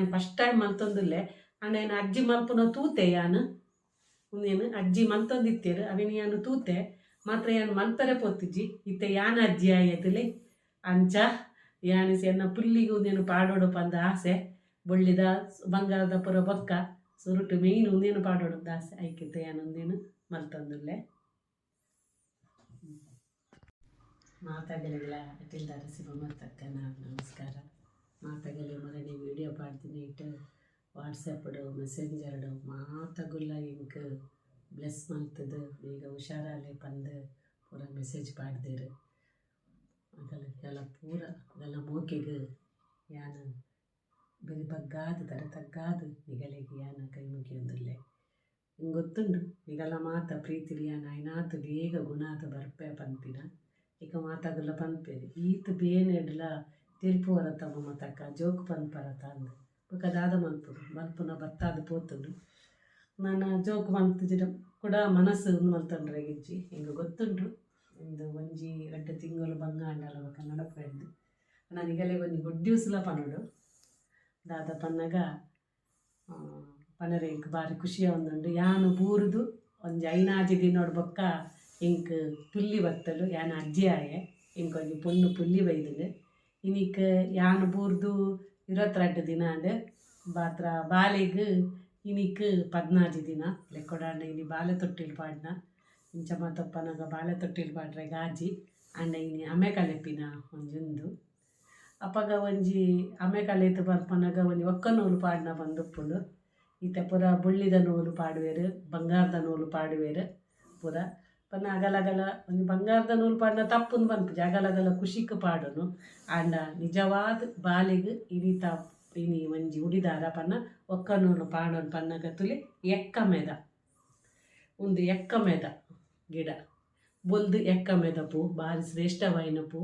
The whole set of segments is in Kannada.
ಯಾನ್ ಫಸ್ಟ್ ಟೈಮ್ ಮಲ್ತೊಂದುಲ್ಲೆ ಅಂಡ ಏನು ಅಜ್ಜಿ ಮಲ್ಪುನ ತೂತೆ ಯಾನ್? ಉಂದೇನು ಅಜ್ಜಿ ಮಲ್ತೊಂದಿತ್ತೇರು, ಅವಿನ ಯಾನು ತೂತೆ? ಮಾತ್ರ ಯಾನ್ ಮಲ್ಪರೆ ಪೊತ್ತಿಜ್ಜಿ, ಇತ್ತೆ ಯಾನ್ ಅಜ್ಜಿ ಆಯತಲೆ? ಅಂಚ ಯಾನಿಸಿ ಎನ್ನ ಪುಲ್ಲಿಗೆ ಉಂದೇನು ಪಾಡೋಡು ಪಂದ ಆಸೆ, ಬೊಳ್ಳಿದ ಬಂಗಾರದ ಪುರ ಬೊಕ್ಕ, ಸುರುಟು ಮೇಯ್ನ್ ಉಂದೇನು ಪಾಡೋಡು ಆಸೆ, ಐಕಿತ್ತ ಯಾನು ಉಂದೇನು ಮಲ್ತೊಂದುಲ್ಲೆ? ಮಾತಾಗಲಿಲ್ಲ ಅಟಿಲ್ದಾರ ಶಿವಮತ್ತಕ್ಕ ನಾನು ನಮಸ್ಕಾರ. ಮಾತಾಗಲಿ ಮರಣಿ ವಿಡಿಯೋ ಪಾಡ್ತೀನಿ, ಇಟ್ಟು ವಾಟ್ಸಪ್ಡು ಮೆಸೆಂಜರ್ಡು ಮಾತಾಗಲ್ಲ ಇಂಕ್ ಬ್ಲೆಸ್ ಮಂತದ್ದು ಈಗ ಹುಷಾರಲ್ಲಿ ಬಂದು ಪೂರ ಮೆಸೇಜ್ ಪಾಡ್ದಿರು. ಅದೆಲ್ಲ ಎಲ್ಲ ಪೂರ ಅದೆಲ್ಲ ಮೋಕೆಗ್ ಯಾನು ಬರಿ ಬಗ್ಗಾದು ತರ ತಗ್ಗಾದು ನಿಗಲಿಗೆ ಯಾನ ಕೈ ಮುಗಿಯೊಂದುಲ್ಲೆ ಹಿಂಗೆ ಗೊತ್ತುಂಡು? ನಿಗಲ ಮಾತ ಪ್ರೀತಿಲಿ ಯಾನ ಐನಾತು ಬೇಗ ಗುಣಾತ ಬರ್ಪೆ ಪಂಪಿನ ಈಗ ಮಾತಾಗಲ್ಲ ಪನ್ಪೇರು ಈತ್ ತಿರುಪು ವರತ ಜೋಕ್ ಜೋಕು ಪನ್ಪರತ ಅಂದ ಬೊಕ ದಾದ ಮಲ್ಪುಡು ಮಲ್ಪುನ ಬತ್ತಾದ ಪೋತುಂಡು. ನಾನು ಜೋಕು ಮಲ್ತಿಜಿಡ ಕೂಡ ಮನಸ್ಸು ಮಲ್ತಂಡ್ರೆ ಗೆಜ್ಜಿ. ಹಿಂಗೆ ಗೊತ್ತುಂಡು ಒಂದು ಒಂಜಿ ಎರಡು ತಿಂಗಳು ಬಂಗಾಂಡಲ ಬೊಕ ನಡಪೆಂದು ನನಗೆಲೆ ಒಂಜಿ ಗೊಡ್ಡ್ಯೂಸ್ಲ ಪನೊಡು. ದಾದ ಪನ್ನಗ ಪನರೆ ಇಂಕ್ ಬಾರಿ ಖುಷಿಯ ಒಂದುಂಡು. ಯಾನು ಬೂರುದು, ಒಂಜಿ ಐನಾಜಿ ದಿನೋಡು ಬೊಕ್ಕ ಇಂಕ್ ಪುಲ್ಲಿ ಬತ್ತಲು, ಯಾನ ಅಜ್ಜಿ ಆಯೆ ಇಂಕ್ ಒಂಜಿ ಪೊಣ್ಣು ಪುಲ್ಲಿ ಬೈದುಂಡು ಇನಿಕ್ ಯಾನ್ ಬೂರ್ದು ಇರವತ್ತೆರಡು ದಿನ ಅಂಡ್ ಬಾತ್ರ ಬಾಲೆಗ್ ಇನಿಕ್ ಪದ್ನಾಜಿ ದಿನ. ಲೆಕ್ಕೊಡಾಂಡ ಇನಿ ಬಾಲೆ ತೊಟ್ಟಿಲ್ ಪಾಡ್ನ. ಇಂಚ ಮಾತಪ್ಪನಗ ಬಾಲೆ ತೊಟ್ಟಿಲ್ ಪಾಡ್ರೆ ಗಾಜಿ. ಅಂಡ ಇನಿ ಅಮೆ ಕಲೆಪಿನ ಒಂಜುಂದು. ಅಪಗ ಒಂಜಿ ಅಮೆ ಕಲೆತು ಬರ್ಪನಗ ಒಂಜಿ ಒಕ್ಕ ನೂಲು ಪಾಡ್ನ ಬಂದುಪ್ಪುಂಡು. ಈತ ಪೂರ ಬುಳ್ಳಿದ ನೂಲು ಪಾಡುವೆರು, ಬಂಗಾರದ ನೂಲು ಪಾಡುವೆರು ಪೂರ. ಪನ್ನ ಅಗಲಗಲ ಒಂಜಿ ಬಂಗಾರದ ನೂಲು ಪಾಡ್ನ ತಪ್ಪುಂದು ಪನ್ಪುಜಿ ಅಗಲಗಲ ಖುಷಿಕ್ ಪಾಡುನು. ಆಂಡ ನಿಜವಾದ ಬಾಲಿಗ್ ಇನಿತ ಇನಿ ಒಂಜಿ ಉಡಿದಾರ ಪನ್ನ ಒಕ್ಕ ನೂಲು ಪಾಡೋನ್ ಪನ್ನಗ ತುಲಿ ಎಕ್ಕ ಮೆದ ಒಂದು ಎಕ್ಕ ಮೆದ ಗಿಡ. ಬೊಲ್ದು ಎಕ್ಕ ಮೆದ ಪೂ ಬಾರಿ ಶ್ರೇಷ್ಠವಾಯಿನ ಪೂ.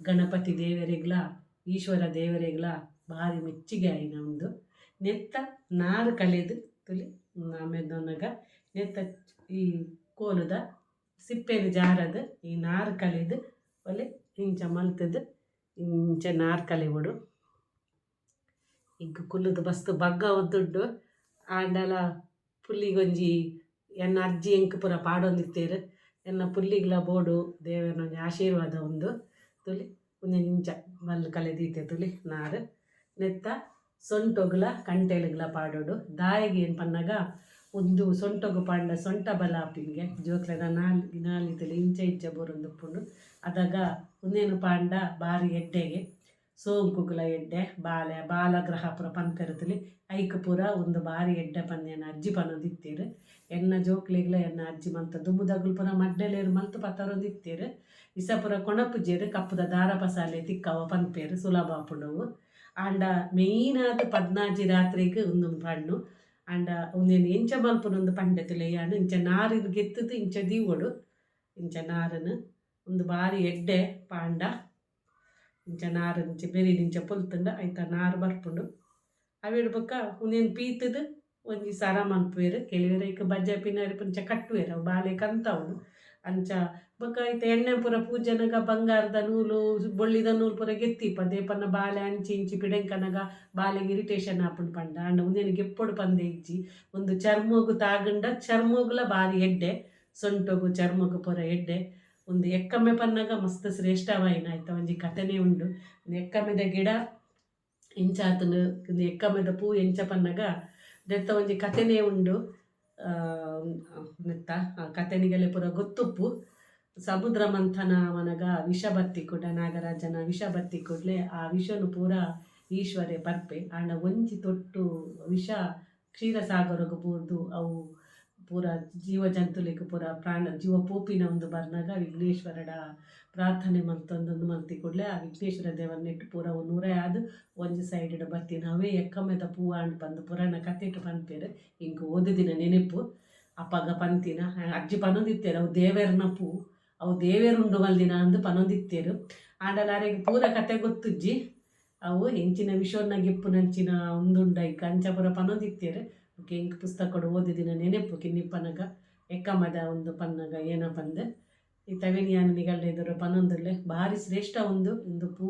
ಗಣಪತಿ ದೇವರಿಗ್ಲ, ಈಶ್ವರ ದೇವರಿಗ್ಲ, ಭಾರಿ ಮೆಚ್ಚುಗೆ ಆಯಿನ ಒಂದು ನೆತ್ತ ನಾರು ಕಲೆದು ತುಲಿ ಆಮೇದೊನಗ ನೆತ್ತ ಈ ಕೋಲುದ ಸಿಪ್ಪೆನು ಜಾರದು, ಈ ನಾರು ಕಲಿದು ಒಲೆ ಇಂಚ ಮಲ್ತದು, ಇಂಚ ನಾರು ಕಲಿಬಿಡು ಈಗ ಕುಲ್ಲುದು ಬಸ್ತು ಬಗ್ಗ ಒದ್ದುಂಡು ಆಂಡಲ ಪುಲ್ಲಿಗೊಂಜಿ ಎನ್ನ ಅಜ್ಜಿ ಎಂಕ್ ಪುರ ಪಾಡೊಂದಿತ್ತೇರು, ಎನ್ನ ಪುಲ್ಲಿಗ್ಲ ಬೋಡು ದೇವರನ ಒಂಜಿ ಆಶೀರ್ವಾದ ಒಂದು ತುಲಿ ಒಂಜಿ ಇಂಚ ಮಲ್ಲು ಕಲೆದೀತೆ ತುಲಿ, ನಾರು. ನೆತ್ತ ಸೊಂಟೊಗ್ಲ, ಕಂಟೆಲ್ಗ್ಲ ಪಾಡೋಡು. ದಾಯಿಗೆ ಏನು ಪನ್ನಗ ಒಂದು ಸೊಂಟಗು ಪಾಂಡ, ಸೊಂಟ ಬಲ ಆಪಿಂಗೆ ಜೋಕ್ಲೆದ ನಾಲ್ ನಾಲಿದಲ್ಲಿ ಇಂಚ ಇಂಚ ಬೋರೊಂದುಪ್ಪುಂಡು ಅದಾಗ ಒಂದೇನು ಪಾಂಡ ಬಾರಿ ಎಡ್ಡೆಗೆ, ಸೋಂಕುಗ್ಲ ಎಡ್ಡೆ, ಬಾಲೆ, ಬಾಲಗ್ರಹ ಪಂಪೆರತಲಿ ಐಕಪುರ ಐಕ್ ಪೂರ ಒಂದು ಬಾರಿ ಎಡ್ಡೆ ಪನ್ನೆನ ಅಜ್ಜಿ ಪನೊಂದಿತ್ತೇರು. ಎನ್ನ ಜೋಕ್ಲಿಗ್ಲ ಎನ್ನ ಅಜ್ಜಿ ಮಂತ ದುಂಬುದಗುಲು ಪೂರ ಮಡ್ಡೆಲೇರು ಮಂತು ಪತ್ತರೊಂದಿತ್ತೇರು ಇಸ ಪೂರ ಕೊಣಪುಜೇರು ಕಪ್ಪುದ ದಾರ ಪಸಾಲೆ ತಿಕ್ಕವ ಪನ್ಪೇರು, ಸುಲಭ ಆಪುಂಡವು ಆಂಡ ಮೇಯ್ನ್ ಆದ್ ಪದ್ನಾಜಿ ರಾತ್ರಿಗೆ ಒಂದೊಂದು ಪಣ್ಣು. ಆಂಡ ಒಂದೇನು ಎಂಚ ಮಲ್ಪುನೊಂದು ಪಂಡೆತುಲೆ ಯಾನು ಇಂಚ ನಾರಿನ ಗೆತ್ತದು ಇಂಚ ದೀವೊಡು ಇಂಚ ನಾರನು ಒಂದು ಬಾರಿ ಎಡ್ಡೆ ಪಾಂಡ, ಇಂಚ ನಾರು ಇಂಚ ಬೆರಿ ಇಂಚ ಪೊಲ್ತುಂಡ, ಐತ ನಾರು ಬರ್ಪುಂಡು. ಅವೆಡ್ ಬೊಕ್ಕ ಒಂದೇನು ಪೀತದು, ಒಂಜಿ ಸರ ಮನ್ಪುವೆರು, ಕೆಲವೇರ ಈಗ ಬಜ್ಜೆ ಪಿನ್ನರಿ ಪಂಚ ಕಟ್ಟುವೆರು ಅವು ಬಾಲೆ ಕಂತವನು. ಅಂಚ. ಬೊಕ ಐತ ಎಣ್ಣೆ ಪೂರ ಪೂಜೆನಗ, ಬಂಗಾರದ ನೂಲು, ಬೊಳ್ಳಿದ ನೂಲು ಪೂರ ಗೆತ್ತಿಪ್ಪ ದೇಪನ್ನ ಬಾಲೆ ಅಂಚಿ ಇಂಚಿ ಪಿಡೆಂಕನಗ ಬಾಲೆಗೆ ಇರಿಟೇಷನ್ ಆಪುಂಡು ಪಂಡ. ಅಂಡ ಒಂದೇನು ಗೆಪ್ಪೊಡು ಪಂದೆ ಇಜ್ಜಿ. ಒಂದು ಚರ್ಮೋಗು ತಾಗಂಡ, ಚರ್ಮೋಗುಲ ಬಾರಿ ಎಡ್ಡೆ, ಸೊಂಟೊಗು ಚರ್ಮಗು ಪೂರ ಎಡ್ಡೆ. ಒಂದು ಎಕ್ಕಮ್ಮೆ ಪನ್ನಗ ಮಸ್ತ್ ಶ್ರೇಷ್ಠವಾಯಿನ ಆಯ್ತಾ, ಒಂಜಿ ಕಥೆನೇ ಉಂಡು. ಎಕ್ಕಮ್ಮೆದ ಗಿಡ, ಇಂಚಾತನು ಎಕ್ಕಮ್ಮದ ಪೂ, ಎಂಚ ಪನ್ನಗ ದೆತ್ತ ಒಂಜಿ ಕಥೆನೇ ಉಂಡು. ನೆತ್ತ ಕತೆನಿಗೆಲೆ ಪುರ ಗೊತ್ತುಪ್ಪು. ಸಮುದ್ರ ಮಂಥನ ಅವನಗ ವಿಷ ಬತ್ತಿಕುಡ ನಾಗರಾಜನ ವಿಷ ಬತ್ತಿಕುಡ್ಲೆ ಆ ವಿಷನು ಪೂರ ಈಶ್ವರೆ ಬರ್ಪೆ ಆಂಡ ಒಂಜಿ ತೊಟ್ಟು ವಿಷ ಕ್ಷೀರಸಾಗರಗ್ ಬೋದು ಅವು ಪೂರ ಜೀವ ಜಂತುಲಿಗೆ ಪೂರ ಪ್ರಾಣ ಜೀವ ಪೋಪಿನ ಒಂದು ಬರ್ನಾಗ ವಿಘ್ನೇಶ್ವರಡ ಪ್ರಾರ್ಥನೆ ಮಂತೊಂದೊಂದು ಮಂತಿ ಕೂಡಲೇ ಆ ವಿಘ್ನೇಶ್ವರ ದೇವರನ್ನಿಟ್ಟು ಪೂರ ನೂರ ಆದು ಒಂಜಿ ಸೈಡ್ ಬತ್ತಿನ ಅವೇ ಎಕ್ಕಮೆದ ಪೂವ ಅಂಡ್ ಬಂದು ಪುರಾಣ ಕತ್ತಿಟ್ಟು ಪನ್ಪೇರು. ಹಿಂಗೆ ಓದಿದಿನ ನೆನಪು. ಅಪ್ಪಗ ಪಂತಿನ ಅಜ್ಜಿ ಪನೊಂದಿತ್ತೇರು, ಅವು ದೇವೇರನ ಪೂ, ಅವು ದೇವೇರುಂಡು ಮಲ್ದಿನ ಅಂದು ಪನೊಂದಿತ್ತೇರು. ಆಂಡಲಾರೆಗೆ ಪೂರ ಕತೆ ಗೊತ್ತುಜ್ಜಿ. ಅವು ಹೆಂಚಿನ ವಿಶ್ವನ ಗಿಪ್ಪುನಂಚಿನ ಒಂದುಂಡ ಇಕ್ಕ ಕಂಚಪುರ ಪನೊಂದಿತ್ತೇರು. ಓಕೆ, ಇಂಕ್ ಪುಸ್ತಕಡು ಓದಿದಿನ ನೆನಪು ಕಿನ್ನಿಪ್ಪನಗ ಮದ ಒಂದು ಪನ್ನಗ, ಏನ ಬಂದೆ. ಈ ತವಿನಿಯಾನ ಇದ್ರ ಪನೊಂದುಲ್ಲೆ ಭಾರಿ ಶ್ರೇಷ್ಠ ಒಂದು ಒಂದು ಪೂ,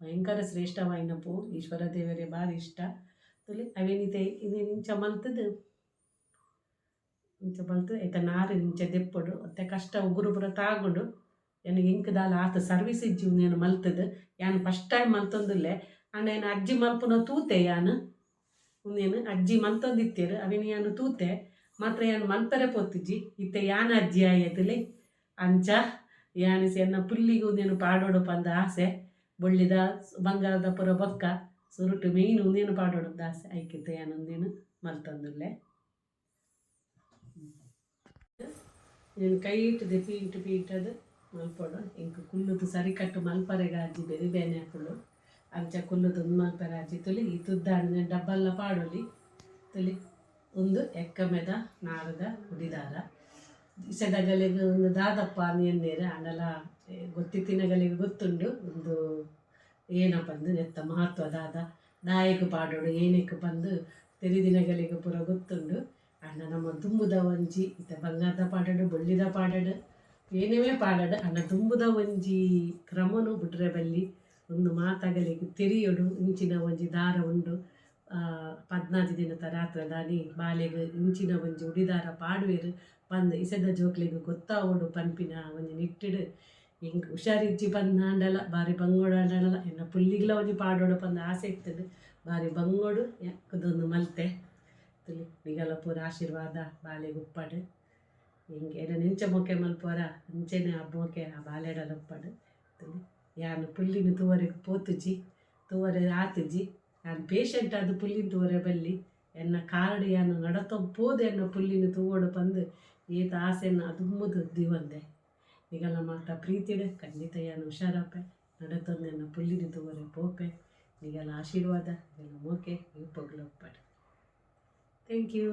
ಭಯಂಕರ ಶ್ರೇಷ್ಠವಾಯಿನ ಪೂ, ಈಶ್ವರ ದೇವರೇ, ಭಾರಿ ಇಷ್ಟ. ತುಲಿ ಅವೇನಿತೆ ಇಂಚ ಮಲ್ತದು. ಇಂಚ ಮಲ್ತು ಐತ ನಾರು ಇಂಚ ದೆಪ್ಪುಡು, ಮತ್ತೆ ಕಷ್ಟ ಉಗುರು ಬರ ತಾಗುಡು ಏನು ಇಂಕ್ ದಾಲ ಆತ ಸರ್ವಿಸ್ ಇಜ್ಜಿ నేను ಮಲ್ತದು. ಯಾನು ಫಸ್ಟ್ ಟೈಮ್ ಮಲ್ತೊಂದುಲ್ಲೆ ಅಣ್ಣ ಏನು ಅಜ್ಜಿ ಮಲ್ಪುನ ತೂತೆ ಯಾನು ಉಂದೇನು ಅಜ್ಜಿ ಮಂತೊಂದಿತ್ತೇರು ಅವಿನ ತೂತೆ ಮಾತ್ರ ಯಾನು ಮಲ್ಪರೆ ಪೋತಿಜ್ಜಿ, ಇತ್ತೆ ಯಾನ ಅಜ್ಜಿ ಆಯತಲೆ? ಅಂಚ, ಯಾನಿಸಿ ಎನ್ನ ಪುಲ್ಲಿಗೆ ಉಂದೇನು ಪಾಡೋಡು ಪಂದ ಆಸೆ, ಬೊಳ್ಳಿದ ಬಂಗಾರದ ಪುರ ಬೊಕ್ಕ, ಸುರುಟು ಮೇಯ್ನ್ ಉಂದೇನು ಪಾಡೋಡು ಆಸೆ, ಐಕಿತ್ತೆ ಯಾನು ಉಂದೇನು ಮಲ್ತಂದುಲ್ಲೆ. నేను ಕೈ ಇಟ್ಟದೆ ಪೀಟ್ ಪೀಂಟದು ಮಲ್ಪೊಡು, ಇಂಕ ಕುಲ್ಲುದು ಸರಿ ಕಟ್ಟು ಮಲ್ಪರೆಗ ಅಜ್ಜಿ ಬೆರಿ ಬೇನೆ ಅಂಚ ಕುಲ್ಲುದೊಂದು ಮಲ್ಪರೆ ಅಜ್ಜಿ ತುಲಿ, ಈ ತುದ್ದಾಡಿನ ಡಬ್ಬಲ್ಲ ಪಾಡೊಲಿ. ತುಲಿ ಒಂದು ಎಕ್ಕಮೆದ ನಾರದ ಉಡಿದಾರ ಇಸದಗಲಿಗೆ ಒಂದು ದಾದಪ್ಪ ಎನ್ನೇರು ಅಂಡಲ ಗೊತ್ತಿತ್ತಿನಗಲಿಗೆ ಗೊತ್ತುಂಡು, ಒಂದು ಏನಪ್ಪ ಅಂದು ನೆತ್ತ ಮಹತ್ವದಾದ ದಾಯಕ ಪಾಡೋಡು ಏನಕ್ಕೆ ಬಂದು ತೆರಿದಿನಗಳಿಗೆ ಪುರ ಗೊತ್ತುಂಡು. ಅಣ್ಣ ನಮ್ಮ ತುಂಬುದ ಒಂಜಿ ಇತ ಬಂಗಾರದ ಪಾಡಡು, ಬೊಳ್ಳಿದ ಪಾಡಡು, ಏನೇವೇ ಪಾಡಡು ಅಣ್ಣ ತುಂಬುದ ಒಂಜಿ, ಕ್ರಮನು ಬಿಟ್ರೆ ಬಲ್ಲಿ. ಒಂದು ಮಾತಗಲೆಗ್ ತೆರಿಯೊಡು, ಇಂಚಿನ ಒಂಜಿ ದಾರ ಉಂಡು. ಪದ್ನಾಜಿ ದಿನದ ರಾತ್ರಿ ದಾನಿ ಬಾಲೆಗ್ ಇಂಚಿನ ಒಂಜಿ ಉಡಿದಾರ ಪಾಡುವೆರು. ಪಂದ್ ಇಸದ ಜೋಕ್ಲಿಗೆ ಗೊತ್ತಾವೋಡು ಪನ್ಪಿನ ಒಂಜಿ ನಿಟ್ಟಿಡು. ಹಿಂಗೆ ಹುಷಾರಿಜ್ಜಿ ಪಂದ್ ಆಂಡಲ ಬಾರಿ ಬಂಗೋಡಾಂಡಲ ಎನ್ನ ಪುಲ್ಲಿಗ್ಲ ಒಂಜಿ ಪಾಡೋಡು ಪಂದ ಆಸೆ ಇರ್ತದೆ ಬಾರಿ ಬಂಗೋಡು, ಯಾಕದೊಂದು ಮಲ್ತೆ. ತುಲಿ ಪೂರ ಆಶೀರ್ವಾದ ಬಾಲೆಗ್ ಉಪ್ಪಡು. ಹಿಂಗೆ ಏನ ನಿಂಚ ಮೊಕ್ಕೆ ಮಲ್ಪೋರ ಮುಂಚೆನೆ ಮೊಕ್ಕೆ ಆ ಬಾಲೆಡಲ ಉಪ್ಪಡು. ಯಾನು ಪುಲ್ಲಿನ ತೂವರೆಗೆ ಪೋತುಜಿ ತೂವರೆ ಆತುಜಿ ಯಾನು ಪೇಷಂಟ್ ಅದು ಪುಲ್ಲಿನ ತೂವರೆ ಬಲ್ಲಿ ಎನ್ನ ಕಾರಡು ಯಾನು ನಡತೊ ಪೋದು ಎನ್ನ ಪುಲ್ಲಿನ ತೂವೋಡು ಪಂದು ಏತ ಆಸೆನ ದುಮ್ಮದು ದಿವಂದೆ ನಿಗಲ ಮಾತ ಪ್ರೀತಿಡು ಖಂಡಿತ ಯಾನು ಹುಷಾರಪ್ಪೆ ನಡತೊಂದು ಎನ್ನ ಪುಲ್ಲಿನ ತೂವರೆ ಪೋಪೆ ನಿಗಲ ಆಶೀರ್ವಾದ ನಿಗಲ ಮೋಕೆ ಇಪ್ಪಗಳು ಉಪ್ಪಡು ಥ್ಯಾಂಕ್ ಯು